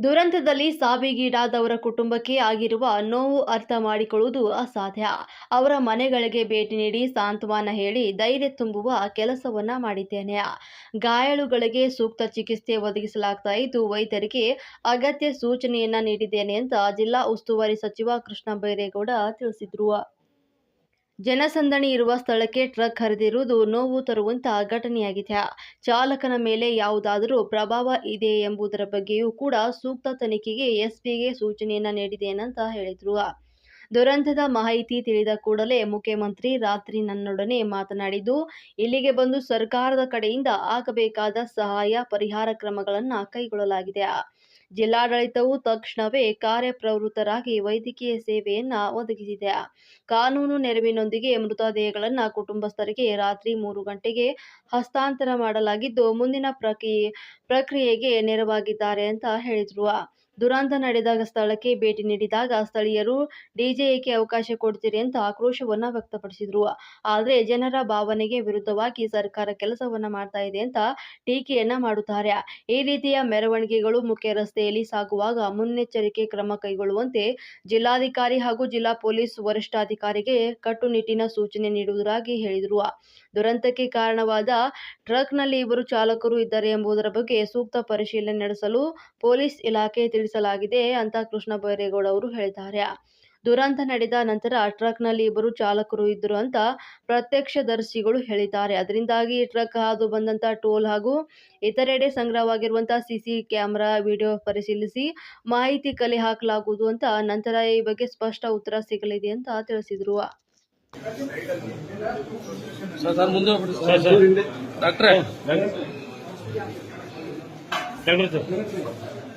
ದುರಂತದಲ್ಲಿ ಸಾವಿಗೀಡಾದವರ ಕುಟುಂಬಕ್ಕೆ ಆಗಿರುವ ನೋವು ಅರ್ಥ ಮಾಡಿಕೊಳ್ಳುವುದು ಅಸಾಧ್ಯ. ಅವರ ಮನೆಗಳಿಗೆ ಭೇಟಿ ನೀಡಿ ಸಾಂತ್ವನ ಹೇಳಿ ಧೈರ್ಯ ತುಂಬುವ ಕೆಲಸವನ್ನ ಮಾಡಿದ್ದೇನೆ. ಗಾಯಾಳುಗಳಿಗೆ ಸೂಕ್ತ ಚಿಕಿತ್ಸೆ ಒದಗಿಸಲಾಗ್ತಾ ಇದ್ದು, ವೈದ್ಯರಿಗೆ ಅಗತ್ಯ ಸೂಚನೆಯನ್ನ ನೀಡಿದ್ದೇನೆ ಅಂತ ಜಿಲ್ಲಾ ಉಸ್ತುವಾರಿ ಸಚಿವ ಕೃಷ್ಣ ಬೈರೇಗೌಡ ತಿಳಿಸಿದರು. ಜನಸಂದಣಿ ಇರುವ ಸ್ಥಳಕ್ಕೆ ಟ್ರಕ್ ಹರಿದಿರುವುದು ನೋವು ತರುವಂತಹ ಘಟನೆಯಾಗಿದೆ. ಚಾಲಕನ ಮೇಲೆ ಯಾವುದಾದರೂ ಪ್ರಭಾವ ಇದೆ ಎಂಬುದರ ಬಗ್ಗೆಯೂ ಕೂಡ ಸೂಕ್ತ ತನಿಖೆಗೆ ಎಸ್ಪಿಗೆ ಸೂಚನೆಯನ್ನ ನೀಡಿದ್ದೇನಂತ ಹೇಳಿದ್ರು. ದುರಂತದ ಮಾಹಿತಿ ತಿಳಿದ ಕೂಡಲೇ ಮುಖ್ಯಮಂತ್ರಿ ರಾತ್ರಿ ನನ್ನೊಡನೆ ಮಾತನಾಡಿದ್ದು, ಇಲ್ಲಿಗೆ ಬಂದು ಸರ್ಕಾರದ ಕಡೆಯಿಂದ ಆಗಬೇಕಾದ ಸಹಾಯ, ಪರಿಹಾರ ಕ್ರಮಗಳನ್ನು ಕೈಗೊಳ್ಳಲಾಗಿದೆ. ಜಿಲ್ಲಾಡಳಿತವು ತಕ್ಷಣವೇ ಕಾರ್ಯಪ್ರವೃತ್ತರಾಗಿ ವೈದ್ಯಕೀಯ ಸೇವೆಯನ್ನ ಒದಗಿಸಿದೆ. ಕಾನೂನು ನೆರವಿನೊಂದಿಗೆ ಮೃತದೇಹಗಳನ್ನು ಕುಟುಂಬಸ್ಥರಿಗೆ ರಾತ್ರಿ ಮೂರು ಗಂಟೆಗೆ ಹಸ್ತಾಂತರ ಮಾಡಲಾಗಿದ್ದು, ಮುಂದಿನ ಪ್ರಕ್ರಿಯೆ, ಪ್ರಕ್ರಿಯೆಗೆ ನೆರವಾಗಿದ್ದಾರೆ ಅಂತ ಹೇಳಿದರು. ದುರಂತ ನಡೆದಾಗ ಸ್ಥಳಕ್ಕೆ ಭೇಟಿ ನೀಡಿದಾಗ ಸ್ಥಳೀಯರು, ಡಿಜೆ ಏಕೆ ಅವಕಾಶ ಕೊಡ್ತೀರಿ ಅಂತ ಆಕ್ರೋಶವನ್ನ ವ್ಯಕ್ತಪಡಿಸಿದ್ರು. ಆದರೆ ಜನರ ಭಾವನೆಗೆ ವಿರುದ್ಧವಾಗಿ ಸರ್ಕಾರ ಕೆಲಸವನ್ನ ಮಾಡ್ತಾ ಇದೆ ಅಂತ ಟೀಕೆಯನ್ನ ಮಾಡುತ್ತಾರೆ. ಈ ರೀತಿಯ ಮೆರವಣಿಗೆಗಳು ಮುಖ್ಯ ರಸ್ತೆಯಲ್ಲಿ ಸಾಗುವಾಗ ಮುನ್ನೆಚ್ಚರಿಕೆ ಕ್ರಮ ಕೈಗೊಳ್ಳುವಂತೆ ಜಿಲ್ಲಾಧಿಕಾರಿ ಹಾಗೂ ಜಿಲ್ಲಾ ಪೊಲೀಸ್ ವರಿಷ್ಠಾಧಿಕಾರಿಗೆ ಕಟ್ಟುನಿಟ್ಟಿನ ಸೂಚನೆ ನೀಡುವುದಾಗಿ ಹೇಳಿದರು. ದುರಂತಕ್ಕೆ ಕಾರಣವಾದ ಟ್ರಕ್ನಲ್ಲಿ ಇಬ್ಬರು ಚಾಲಕರು ಇದ್ದಾರೆ ಎಂಬುದರ ಬಗ್ಗೆ ಸೂಕ್ತ ಪರಿಶೀಲನೆ ನಡೆಸಲು ಪೊಲೀಸ್ ಇಲಾಖೆ ತಿಳಿಸಲಾಗಿದೆ ಅಂತ ಕೃಷ್ಣ ಬೈರೇಗೌಡ ಅವರು ಹೇಳಿದ್ದಾರೆ. ದುರಂತ ನಡೆದ ನಂತರ ಟ್ರಕ್ನಲ್ಲಿ ಇಬ್ಬರು ಚಾಲಕರು ಇದ್ದರು ಅಂತ ಪ್ರತ್ಯಕ್ಷದರ್ಶಿಗಳು ಹೇಳಿದ್ದಾರೆ. ಅದರಿಂದಾಗಿ ಟ್ರಕ್ ಹಾದು ಬಂದಂತ ಟೋಲ್ ಹಾಗೂ ಇತರೆಡೆ ಸಂಗ್ರಹವಾಗಿರುವಂತಹ ಸಿಸಿ ಕ್ಯಾಮೆರಾ ವಿಡಿಯೋ ಪರಿಶೀಲಿಸಿ ಮಾಹಿತಿ ಕಲೆ ಹಾಕಲಾಗುವುದು ಅಂತ ನಂತರ ಈ ಬಗ್ಗೆ ಸ್ಪಷ್ಟ ಉತ್ತರ ಸಿಗಲಿದೆ ಅಂತ ತಿಳಿಸಿದರು.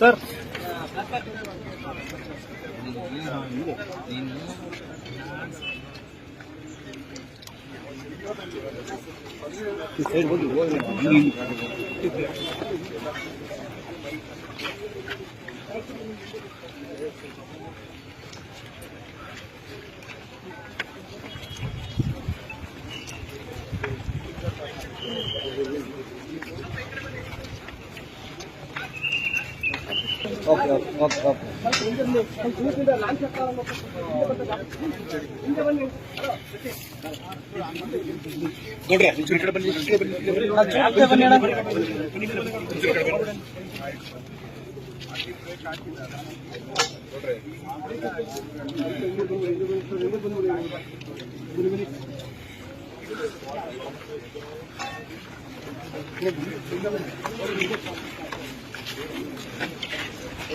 ಸರ್ ಮುಂದೆ C'est un bon début, c'est un bon début. ಹೋಗ್ಬಿಡಿ ಸರ್ ಸರ್ ಡಾಕ್ಟ್ರೇ ಹೇಳ್ರಿ sir okay okay okay okay ನೋಡ್ರಿ ಒಂಚೂರು ಈ ಕಡೆ ಬನ್ನಿ ಈ ಕಡೆ ಬನ್ನಿ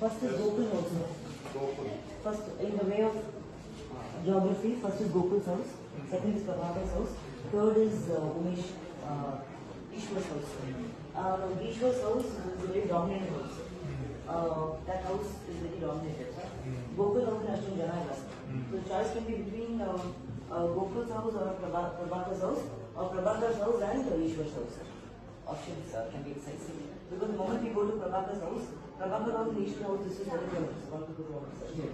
First is Gokul also. Gokul. First, in the way of geography, first is Gokul's house, second is Prabhakar's house, third is uh, Umesh, uh, Ishwar's house. Uh, Ishwar's house is a very dominant house. Uh, that house is very dominated. Gokul house is Ashton Jana is. So choice can be between uh, uh, Gokul's house or Prabha- Prabhakar's house or Prabhakar's house and uh, Ishwar's house. Options uh, can be exercised. Because the moment we go to Prabhakar's house, Prabhakar house needs to know this is what is going to our search.